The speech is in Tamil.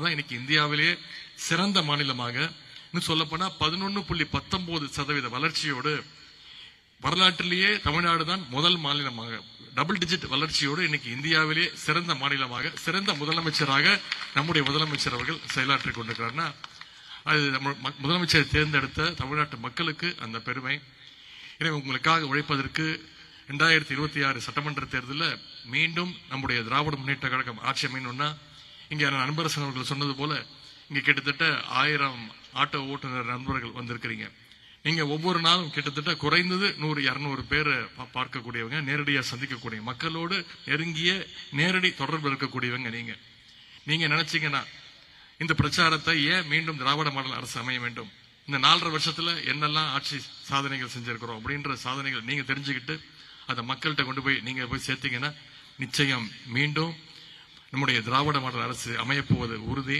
அதனால தான் இன்னைக்கு இந்தியாவிலேயே சிறந்த மாநிலமாக இன்னும் சொல்லப்போனா பதினொன்னு புள்ளி பத்தொன்பது சதவீத வளர்ச்சியோடு வரலாற்றிலேயே தமிழ்நாடு தான் முதல் மாநிலமாக டபுள் டிஜிட் வளர்ச்சியோடு இன்னைக்கு இந்தியாவிலேயே சிறந்த மாநிலமாக சிறந்த முதலமைச்சராக நம்முடைய முதலமைச்சர் அவர்கள் செயலாற்றிக் கொண்டிருக்கிறார்னா அது நம்ம ம- தேர்ந்தெடுத்த தமிழ்நாட்டு மக்களுக்கு அந்த பெருமை. எனவே உங்களுக்காக உழைப்பதற்கு ரெண்டாயிரத்தி இருபத்தி ஆறு சட்டமன்ற தேர்தலில் மீண்டும் நம்முடைய திராவிட முன்னேற்ற கழகம் ஆட்சி அமையணும்னா இங்கே நண்பரசன் அவர்கள் சொன்னது போல இங்கே கிட்டத்தட்ட ஆயிரம் ஆட்டோ ஓட்டுநர் நண்பர்கள் வந்திருக்கிறீங்க. நீங்கள் ஒவ்வொரு நாளும் கிட்டத்தட்ட குறைந்தது நூறு இரநூறு பேர் பார்க்கக்கூடியவங்க நேரடியாக சந்திக்கக்கூடிய மக்களோடு நெருங்கிய நேரடி தொடர்பு இருக்கக்கூடியவங்க நீங்கள் நீங்கள் நினச்சிங்கன்னா இந்த பிரச்சாரத்தை ஏன் மீண்டும் திராவிட மாடல் அரசு அமைய வேண்டும்? இந்த நாலரை வருஷத்தில் என்னெல்லாம் ஆட்சி சாதனைகள் செஞ்சுருக்கிறோம் அப்படின்ற சாதனைகள் நீங்கள் தெரிஞ்சுக்கிட்டு அதை மக்கள்கிட்ட கொண்டு போய் நீங்கள் போய் சேர்த்தீங்கன்னா நிச்சயம் மீண்டும் நம்முடைய திராவிட மாடல் அரசு அமையப்போவது உறுதி.